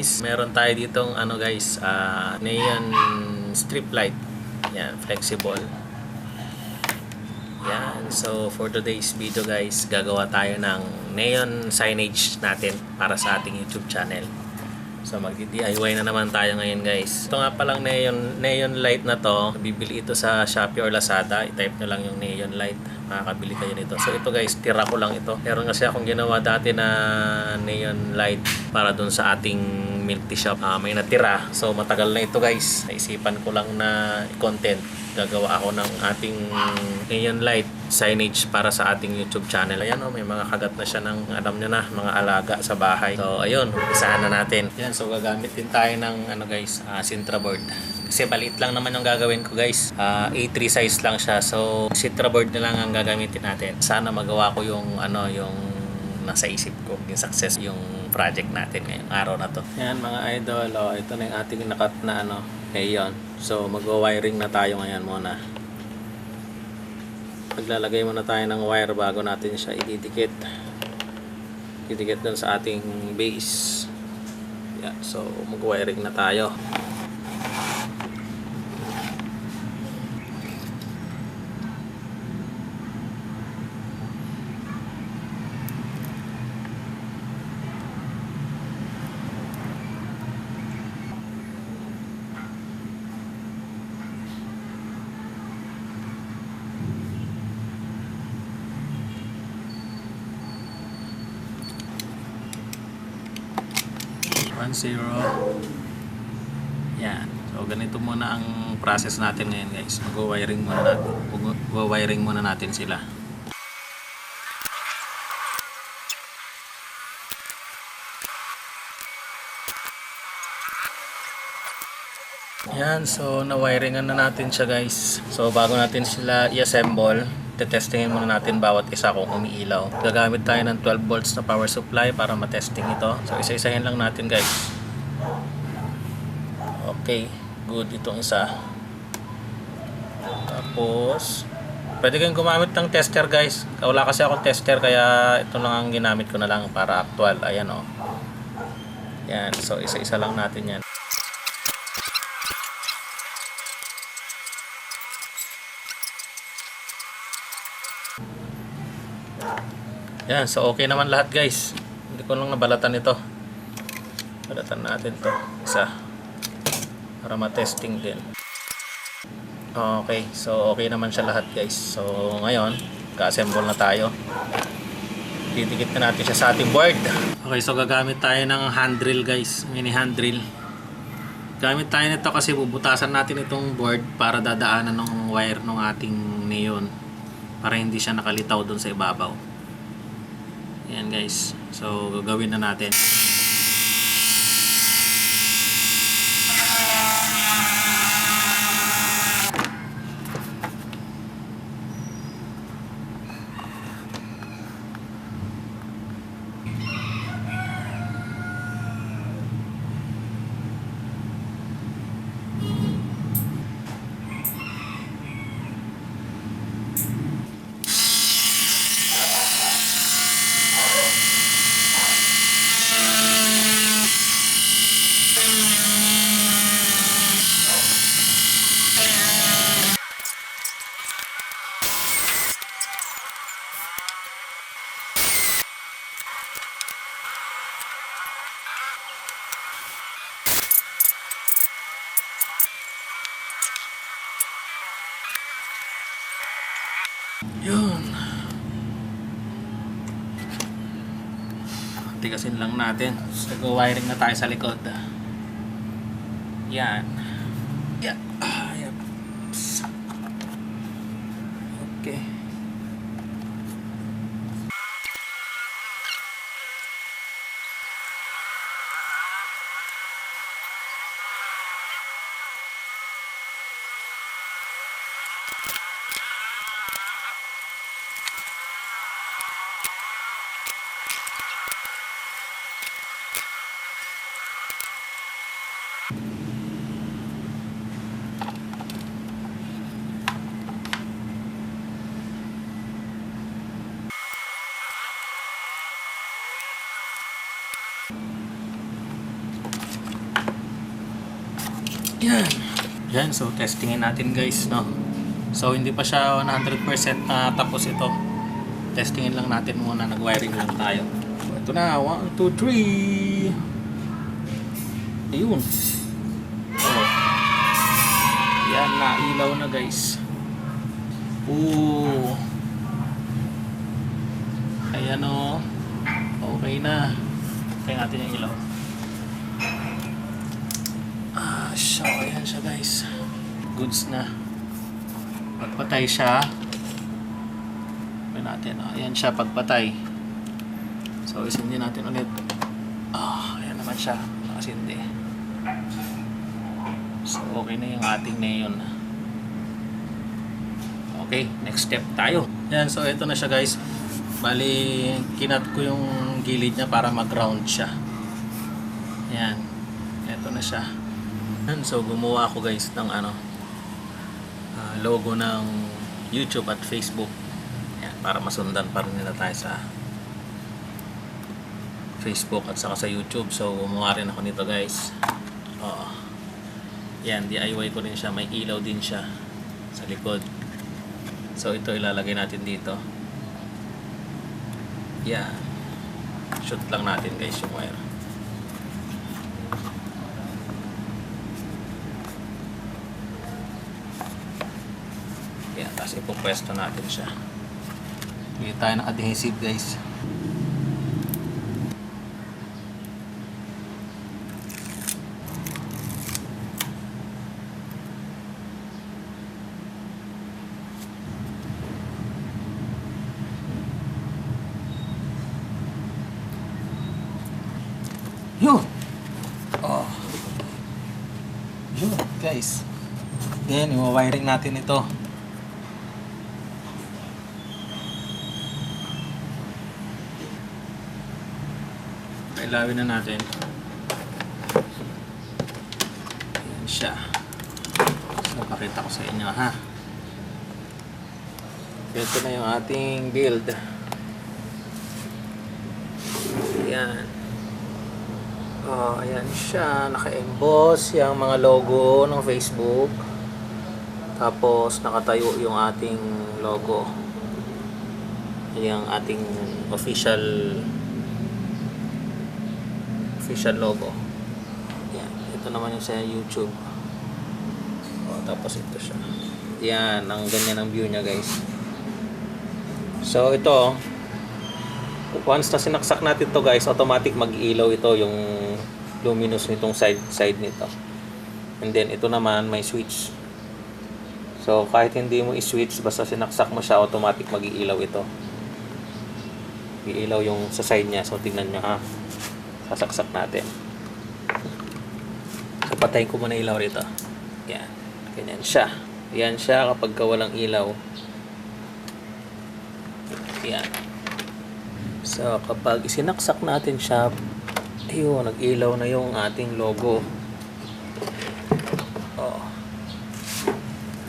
guys, meron tayo ditong ano guys, ah, neon strip light. Yan, flexible. Yan. So, for today's video guys, gagawa tayo ng neon signage natin para sa ating YouTube channel. So, mag-DIY na naman tayo ngayon guys. Ito nga palang neon, neon light na to. Bibili ito sa Shopee or Lazada. I-type nyo lang yung neon light. Makakabili kayo nito. So, ito guys, tira ko lang ito. Meron kasi akong ginawa dati na neon light para dun sa ating milk tea shop. Ah, may natira. So, matagal na ito guys. Naisipan ko lang na content gagawa ako ng ating neon light signage para sa ating YouTube channel. Ayan oh, may mga kagat na siya ng alam nyo na, mga alaga sa bahay. So ayun, umpisahan na natin. Yan, so gagamit din tayo ng ano guys, uh, Sintra board. Kasi maliit lang naman yung gagawin ko guys. Ah, A3 size lang siya. So Sintra board na lang ang gagamitin natin. Sana magawa ko yung ano, yung nasa isip ko, yung success yung project natin ngayong araw na to. Yan mga idol, oh, ito na yung ating nakat na ano, neon. So magwa-wiring na tayo ngayon muna. Maglalagay muna tayo ng wire bago natin siya ididikit. Ididikit dun sa ating base. Yan, so mag-wiring na tayo. Yan. So, ganito muna ang process natin ngayon guys. Mag-wiring muna natin. Mag-wiring muna natin sila. Yan, so na-wiringan na natin siya guys. So bago natin sila i-assemble, tetestingin muna natin bawat isa kung umiilaw. Gagamit tayo ng 12 volts na power supply para matesting ito. So isa-isahin lang natin guys. Okay, good itong isa. Tapos, pwede kayong gumamit ng tester guys. Wala kasi akong tester kaya ito lang ang ginamit ko na lang para actual. Ayan o. Oh. Yan, so isa-isa lang natin yan. Yan, so okay naman lahat guys. Hindi ko lang nabalatan ito. Balatan natin to isa. Para ma-testing din. Okay, so okay naman siya lahat guys. So ngayon, ka-assemble na tayo. Didikit na natin siya sa ating board. Okay, so gagamit tayo ng hand drill guys. Mini hand drill. Gamit tayo nito kasi bubutasan natin itong board para dadaanan ng wire ng ating neon. Para hindi siya nakalitaw doon sa ibabaw. Ayan guys. So, gagawin na natin. Yun. Tigasin lang natin. So, wiring na tayo sa likod. Yan. Yan. Yan. Yan, so testingin natin guys, no? So, hindi pa siya 100% na tapos ito. Testingin lang natin muna, nag-wiring lang tayo. Ito na, 1, 2, 3. Ayun. Oh. Yan, nailaw na guys. Ooh. Ayan o. Okay na. Tayo natin yung ilaw. Ah, so ayan siya guys. Goods na. Pagpatay siya. Ayan natin. ah, Ayan siya pagpatay. So isindi natin ulit. Ah, ayan naman siya. Nakasindi. So okay na yung ating neon. Okay, next step tayo. Yan, so ito na siya guys. Bali, kinat ko yung gilid niya para mag-ground siya. Yan. Ito na siya. Yan, so gumawa ako guys ng ano ah, logo ng YouTube at Facebook. Yan, para masundan pa rin nila tayo sa Facebook at saka sa YouTube. So gumawa rin ako nito guys. Oo. Yan, DIY ko rin siya. May ilaw din siya sa likod. So ito ilalagay natin dito. Yan. Shoot lang natin guys yung wire. Ipopwesto natin siya. Bigyan tayo ng adhesive guys. Yun! Oh. Yun, guys. Yan, i-wiring natin ito. Kailawin na natin. Yan siya. So, ko sa inyo ha. Ito na yung ating build. Yan. Oh, ayan siya. Naka-emboss yung mga logo ng Facebook. Tapos nakatayo yung ating logo. Yung ating official official logo. Yan. Ito naman yung sa YouTube. Oh, tapos ito siya. Yan, ang ganyan ang view niya, guys. So ito, once na sinaksak natin to guys, automatic mag-ilaw ito yung luminous nitong side side nito. And then ito naman may switch. So kahit hindi mo i-switch basta sinaksak mo siya automatic mag-iilaw ito. Iilaw yung sa side niya. So tingnan niyo ha. Sasaksak natin. So patayin ko muna ilaw rito. Yan. Ganyan siya. Yan siya kapag ka walang ilaw. Yan. So, kapag isinaksak natin siya, ayun, nag-ilaw na yung ating logo. Oh.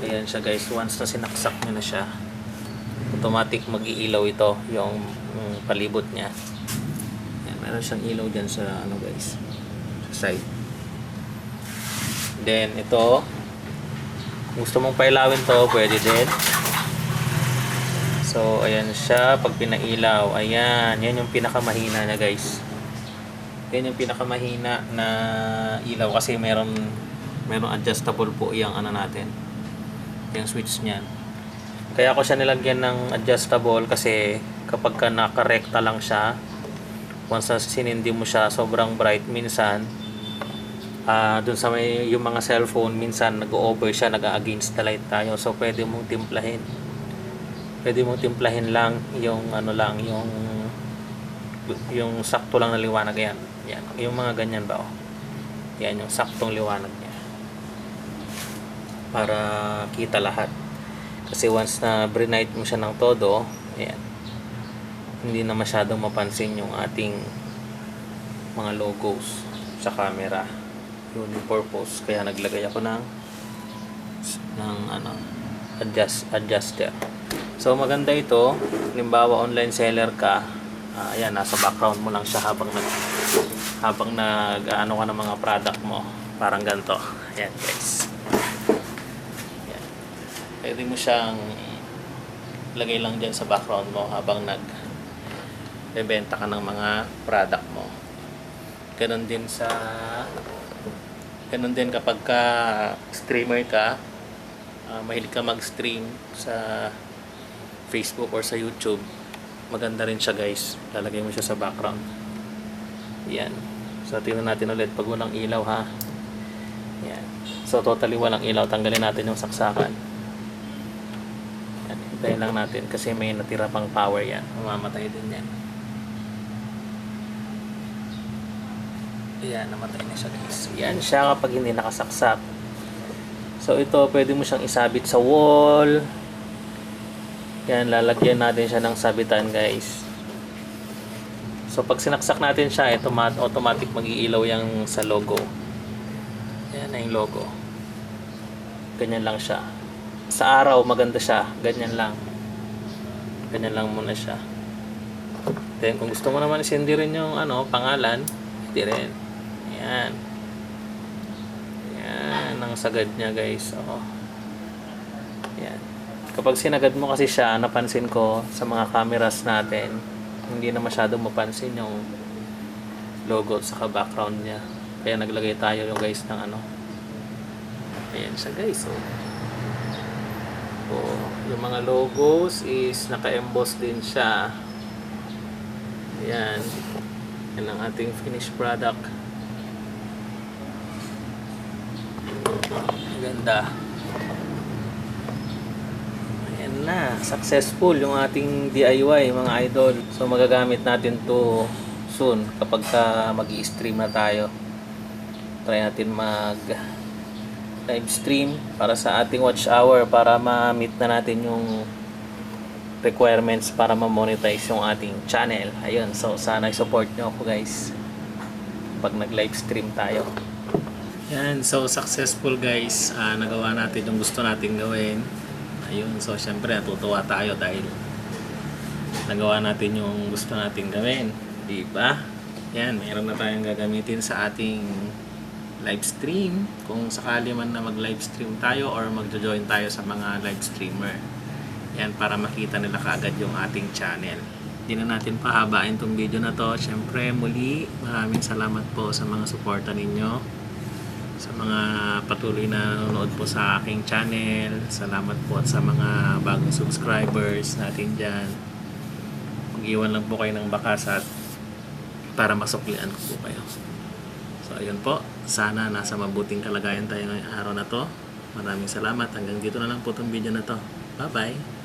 Ayan siya guys. Once na sinaksak nyo na siya, automatic mag-iilaw ito, yung, yung palibot niya. Meron siyang ilaw dyan sa, ano guys, sa side. Then, ito, gusto mong pailawin to, pwede din. So, ayan siya. Pag pinailaw, ayan. Yan yung pinakamahina niya, guys. Yan yung pinakamahina na ilaw kasi meron meron adjustable po yung ano natin. Yung switch niyan. Kaya ako siya nilagyan ng adjustable kasi kapag ka nakarekta lang siya, once na sinindi mo siya, sobrang bright minsan, ah dun sa may yung mga cellphone, minsan nag-over siya, nag-against the light tayo. So, pwede mong timplahin. Pwede mo timplahin lang yung ano lang yung yung sakto lang na liwanag. Yan yan yung mga ganyan ba oh? Yan yung saktong liwanag niya. Para kita lahat. Kasi once na brinight mo siya ng todo ayan hindi na masyadong mapansin yung ating mga logos sa camera yun yung purpose kaya naglagay ako ng ng ano adjust adjuster So maganda ito, halimbawa online seller ka, ah, ayan nasa background mo lang siya habang nag habang nag ano ka ng mga product mo. Parang ganito. Ayan guys. Ayan. Pwede mo siyang lagay lang dyan sa background mo habang nag bebenta ka ng mga product mo. Ganon din sa ganon din kapag ka streamer ka, ah, mahilig ka mag-stream sa Facebook or sa YouTube, maganda rin siya guys. Lalagay mo siya sa background. Yan. So, tingnan natin ulit pag walang ilaw ha. Yan. So, totally walang ilaw. Tanggalin natin yung saksakan. Yan. Hintayin lang natin kasi may natira pang power yan. Mamamatay din yan. Yan, namatay na siya guys. Yan siya kapag hindi nakasaksak. So, ito pwede mo siyang isabit sa wall. Yan, lalagyan natin siya ng sabitan guys. So pag sinaksak natin siya, ito mat- automatic mag-iilaw yung sa logo. Yan na yung logo. Ganyan lang siya. Sa araw, maganda siya. Ganyan lang. Ganyan lang muna siya. Then kung gusto mo naman isindi rin yung ano, pangalan, hindi. Yan. Yan ang sagad niya guys. Oh. Yan. Kapag sinagad mo kasi siya, napansin ko sa mga cameras natin, hindi na masyado mapansin yung logo at saka background niya. Kaya naglagay tayo yung guys ng ano. Ayan siya guys. Oh. Oh, yung mga logos is naka-emboss din siya. Ayan. Yan ang ating finished product. Ganda. Ayan na, successful yung ating DIY mga idol. So magagamit natin to soon kapag ka mag stream na tayo. Try natin mag live stream para sa ating watch hour para ma-meet na natin yung requirements para ma-monetize yung ating channel. Ayun, so sana i-support nyo ako guys pag nag-live stream tayo. Yan, so successful guys. Ah, nagawa natin yung gusto nating gawin. Ayun, so syempre natutuwa tayo dahil nagawa natin yung gusto nating gawin. Di ba? Yan, mayroon na tayong gagamitin sa ating live stream. Kung sakali man na mag-live stream tayo or magjo-join tayo sa mga live streamer. Yan, para makita nila kaagad yung ating channel. Hindi na natin pahabain tong video na to. Syempre, muli, maraming salamat po sa mga suporta ninyo sa mga patuloy na nanonood po sa aking channel. Salamat po at sa mga bagong subscribers natin dyan. Mag-iwan lang po kayo ng bakas at para masuklian ko po kayo. So, ayun po. Sana nasa mabuting kalagayan tayo ngayong araw na to. Maraming salamat. Hanggang dito na lang po itong video na to. Bye-bye!